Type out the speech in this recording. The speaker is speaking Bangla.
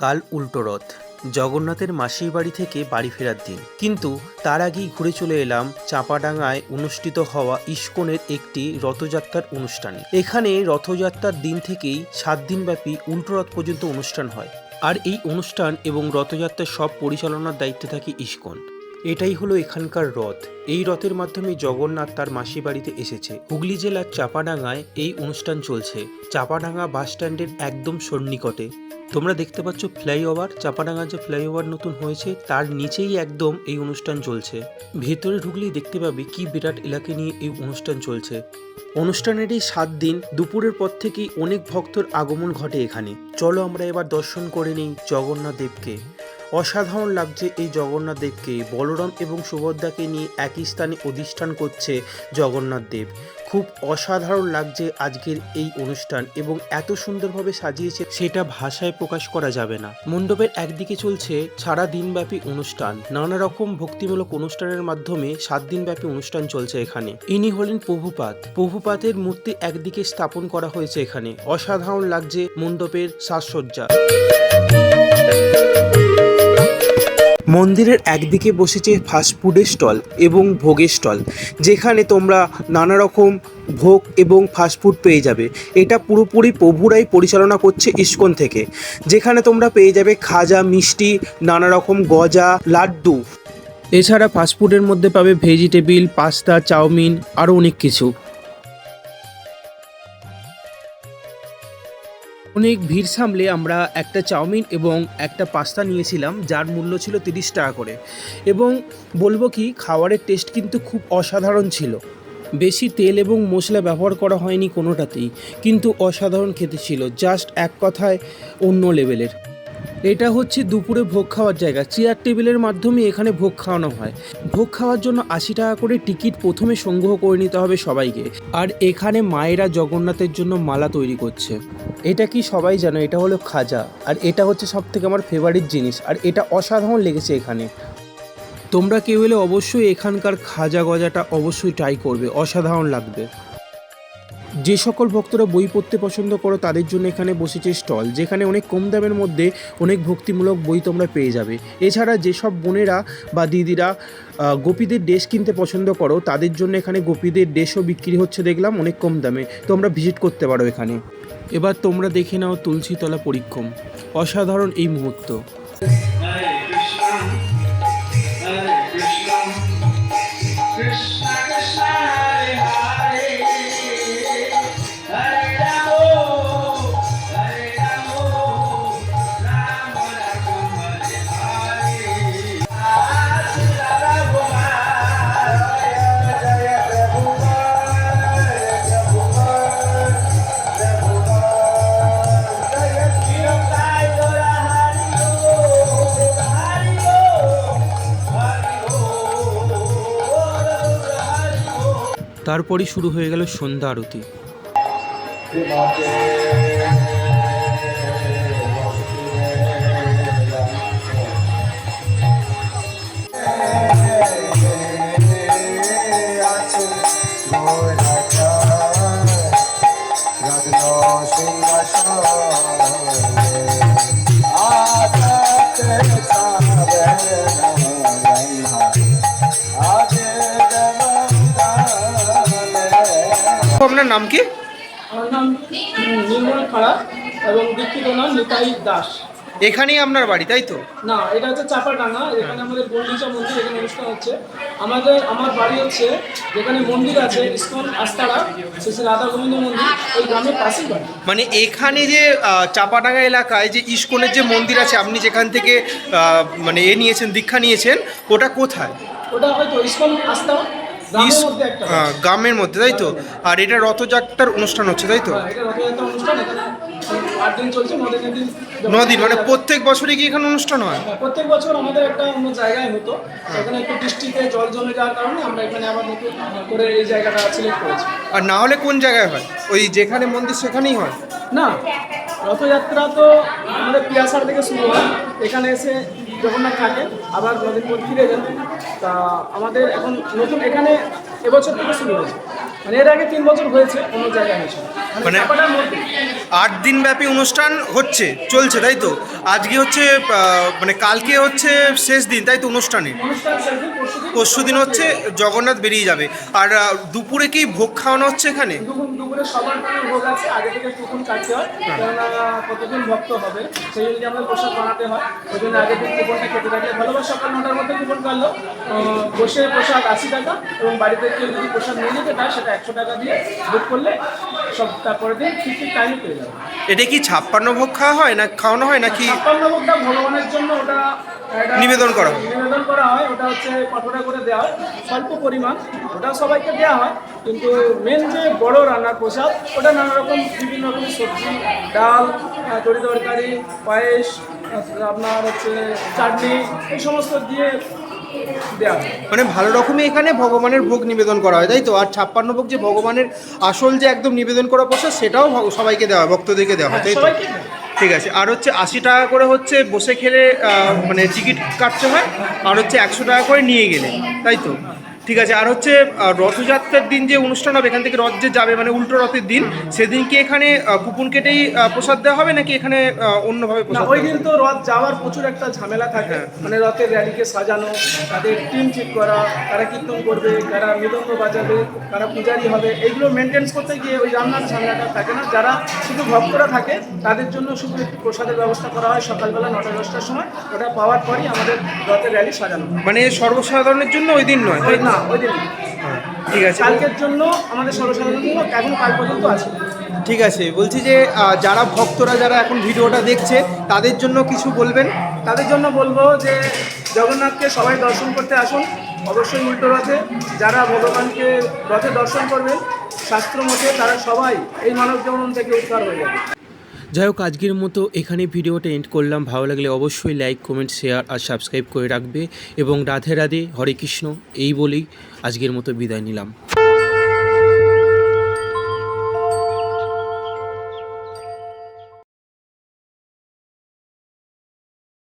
কাল উল্টো রথ। জগন্নাথের মাসির বাড়ি থেকে বাড়ি ফেরার দিন। কিন্তু তার আগেই ঘুরে চলে এলাম চাঁপাডাঙ্গায় অনুষ্ঠিত হওয়া ইস্কনের একটি রথযাত্রার অনুষ্ঠানে। এখানে রথযাত্রার দিন থেকেই সাত দিনব্যাপী উল্টো রথ পর্যন্ত অনুষ্ঠান হয়। আর এই অনুষ্ঠান এবং রথযাত্রার সব পরিচালনার দায়িত্বে থাকে ইস্কন। এটাই হলো এখানকার রথ। এই রথের মাধ্যমে জগন্নাথ তার মাসি বাড়িতে এসেছে। হুগলি জেলার চাপাডাঙ্গায় এই অনুষ্ঠান চলছে। চাপাডাঙ্গা বাস স্ট্যান্ডের একদম সন্নিকটে। তোমরা দেখতে পাচ্ছ ফ্লাইওভার চাপাডাঙ্গা যে ফ্লাইওভার নতুন হয়েছে, তার নিচেই একদম এই অনুষ্ঠান চলছে। ভেতরে ঢুকলেই দেখতে পাবে কি বিরাট এলাকা নিয়ে এই অনুষ্ঠান চলছে। অনুষ্ঠানের এই সাত দিন, দুপুরের পর থেকেই অনেক ভক্তর আগমন ঘটে এখানে। চলো আমরা এবার দর্শন করে নিই জগন্নাথ দেবকে অসাধারণ লাগছে এই জগন্নাথ দেবকে। বলরাম এবং সুভদ্রাকে নিয়ে একই স্থানে অধিষ্ঠান করছে জগন্নাথ দেব। খুব অসাধারণ লাগছে আজকের এই অনুষ্ঠান এবং এত সুন্দরভাবে সাজিয়েছে সেটা ভাষায় প্রকাশ করা যাবে না। মণ্ডপের একদিকে চলছে সারা দিনব্যাপী অনুষ্ঠান। নানা রকম ভক্তিমূলক অনুষ্ঠানের মাধ্যমে সাত দিনব্যাপী অনুষ্ঠান চলছে এখানে। ইনি হলেন প্রভুপাত প্রভুপাতের মূর্তি একদিকে স্থাপন করা হয়েছে এখানে। অসাধারণ লাগছে মণ্ডপের সাজসজ্জা। মন্দিরের একদিকে বসেছে ফাস্টফুডের স্টল এবং ভোগের স্টল, যেখানে তোমরা নানা রকম ভোগ এবং ফাস্টফুড পেয়ে যাবে। এটা পুরোপুরি প্রভুরাই পরিচালনা করছে ইস্কন থেকে, যেখানে তোমরা পেয়ে যাবে খাজা, মিষ্টি, নানা রকম গজা, লাড্ডু। এছাড়া ফাস্টফুডের মধ্যে পাবে ভেজিটেবিল, পাস্তা, চাউমিন, আরও অনেক কিছু। অনেক ভিড় সামলে আমরা একটা চাউমিন এবং একটা পাস্তা নিয়েছিলাম, যার মূল্য ছিল তিরিশ টাকা করে। এবং বলব কি, খাবারের টেস্ট কিন্তু খুব অসাধারণ ছিল। বেশি তেল এবং মশলা ব্যবহার করা হয়নি কোনোটাতেই, কিন্তু অসাধারণ খেতে ছিল জাস্ট এক কথায় অন্য লেভেলের এটা হচ্ছে দুপুরে ভোগ খাওয়ার জায়গা। চেয়ার টেবিলের মাধ্যমে এখানে ভোগ খাওয়ানো হয়। ভোগ খাওয়ার জন্য আশি টাকা করে টিকিট প্রথমে সংগ্রহ করে নিতে হবে সবাইকে। আর এখানে মায়েরা জগন্নাথের জন্য মালা তৈরি করছে। এটা কি সবাই জানো? এটা হলো খাজা। আর এটা হচ্ছে সব থেকে আমার ফেভারিট জিনিস। আর এটা অসাধারণ লেগেছে এখানে। তোমরা কেউ এলে অবশ্যই এখানকার খাজা গজাটা অবশ্যই ট্রাই করবে। অসাধারণ লাগবে। যে সকল ভক্তরা বই পড়তে পছন্দ করো, তাদের জন্য এখানে বসেছে স্টল, যেখানে অনেক কম দামের মধ্যে অনেক ভক্তিমূলক বই তোমরা পেয়ে যাবে। এছাড়া যেসব বোনেরা বা দিদিরা গোপীদের ড্রেস কিনতে পছন্দ করো, তাদের জন্য এখানে গোপীদের ড্রেসও বিক্রি হচ্ছে দেখলাম, অনেক কম দামে। তোমরা ভিজিট করতে পারো এখানে। এবার তোমরা দেখে নাও তুলসীতলা পরিক্রম। অসাধারণ এই মুহূর্ত। তারপরই শুরু হয়ে গেল সন্ধ্যা আরতি। আপনার নাম কি? আমার নাম নির্মল খাড়া এবং দীক্ষিত নাম নিতাই দাস। এখানেই আপনার বাড়ি তাই তো? না এটা হচ্ছে চাপাটানা এখানে আমাদের গন্ডিচা মন্দির এখানে অনুষ্ঠান হচ্ছে। আমাদের আমার বাড়ি হচ্ছে যেখানে মন্দির আছে ইস্কন আস্তারা শ্রী রাধা গোবিন্দ মন্দির ওই গ্রামের পাশেই বাড়ি। মানে এখানে যে চাপাডাঙ্গা এলাকায় যে ইস্কনের যে মন্দির আছে আপনি যেখান থেকে মানে এ নিয়েছেন দীক্ষা নিয়েছেন ওটা কোথায়? ওটা হয়তো ইস্কন আস্তা গ্রামের মধ্যে তাই তো? আর এটা রথযাত্রার অনুষ্ঠান হচ্ছে তাই তো? হ্যাঁ, নদিন মানে প্রত্যেক বছরই কি এখানে অনুষ্ঠান হয়? হ্যাঁ, প্রত্যেক বছর আমাদের একটা অন্য জায়গায় হতো। এখানে একটু বৃষ্টিতে জল জমে যাওয়ার কারণে আমরা এখানে আবার নতুন করে এই জায়গাটা সিলেক্ট করেছি। আর না হলে কোন জায়গায় হয়? ওই যেখানে মন্দির সেখানেই হয়? না রথযাত্রা তো আমাদের পিয়াসার থেকে শুরু হয়। এখানে এসে জগন্নাথ থাকে, আবার পর ফিরে যান। তা আমাদের এখন নতুন, এখানে এবছর থেকে শুরু হয়েছে মানে এর আগে তিন বছর হয়েছে অন্য জায়গায় হয়েছে মানে আট দিন ব্যাপী অনুষ্ঠান হচ্ছে, চলছে, তাই তো? আজকে হচ্ছে মানে কালকে হচ্ছে শেষ দিন, তাই তো অনুষ্ঠানে? পরশু দিন হচ্ছে জগন্নাথ বেরিয়ে যাবে। আর দুপুরে কি ভোগ খাওয়ানো হচ্ছে এখানে? সব তারপরে দিন ঠিক টাইমে পেয়ে যাবে এটা কি ছাপ্পান্ন ভোগ খাওয়া হয় না খাওয়ানো হয় নাকি ছাপ্পান্ন ভোগটা ভগবানের জন্য ওটা নিবেদন করা হয়। নিবেদন করা হয় ওটা হচ্ছে কঠোরা করে দেওয়া হয় স্বল্প পরিমাণ ওটা সবাইকে দেওয়া হয় কিন্তু মেন যে বড় রান্নার প্রসাদ ওটা নানা রকম বিভিন্ন রকম সবজি ডাল তরি তরকারি পায়েস আপনার হচ্ছে চাটনি এই সমস্ত দিয়ে মানে ভালো রকমই এখানে ভগবানের ভোগ নিবেদন করা হয় তাই তো? আর ছাপ্পান্ন ভোগ যে ভগবানের আসল যে একদম নিবেদন করা প্রসাদ সেটাও সবাইকে দেওয়া হয় ভক্তদেরকে দেওয়া হয় তাই তো? ঠিক আছে। আর হচ্ছে আশি টাকা করে হচ্ছে বসে খেলে মানে টিকিট কাটতে হয় আর হচ্ছে একশো টাকা করে নিয়ে গেলে তাই তো? ঠিক আছে আর হচ্ছে রথযাত্রার দিন যে অনুষ্ঠান হবে এখান থেকে রথ যে যাবে মানে উল্টো রথের দিন সেদিন কি এখানে কুপন কেটেই প্রসাদ দেওয়া হবে নাকি এখানে অন্যভাবে প্রসাদ ওই দিন তো রথ যাওয়ার প্রচুর একটা ঝামেলা থাকে। মানে রথের র্যালিকে সাজানো তাদের টিম ঠিক করা কারা কীর্তন করবে কারা মৃদঙ্গ বাজাবে কারা পূজারি হবে এইগুলো মেনটেন্স করতে গিয়ে ওই রান্নার ঝামেলাটা থাকে না। যারা শুধু ভক্তরা থাকে তাদের জন্য শুধু একটু প্রসাদের ব্যবস্থা করা হয় সকালবেলা নটা দশটার সময়। ওটা পাওয়ার পরই আমাদের রথের র্যালি সাজানো মানে সর্বসাধারণের জন্য ওই দিন নয় না। ঠিক আছে। কালকের জন্য আমাদের সর্বসাধারণ এখন কাল পর্যন্ত আছে। ঠিক আছে বলছি যে যারা ভক্তরা যারা এখন ভিডিওটা দেখছে তাদের জন্য কিছু বলবেন? তাদের জন্য বলব যে জগন্নাথকে সবাই দর্শন করতে আসুন অবশ্যই উল্টো রথে। যারা ভগবানকে রথে দর্শন করবেন শাস্ত্র মতে তারা সবাই এই মানব জীবন থেকে উদ্ধার হয়ে যাবে। যাই হোক, আজকের মতো এখানে ভিডিওটা এন্ড করলাম। ভালো লাগলে অবশ্যই লাইক কমেন্ট শেয়ার আর সাবস্ক্রাইব করে রাখবে। এবং রাধে রাধে, হরে কৃষ্ণ, এই বলেই আজকের মতো বিদায় নিলাম।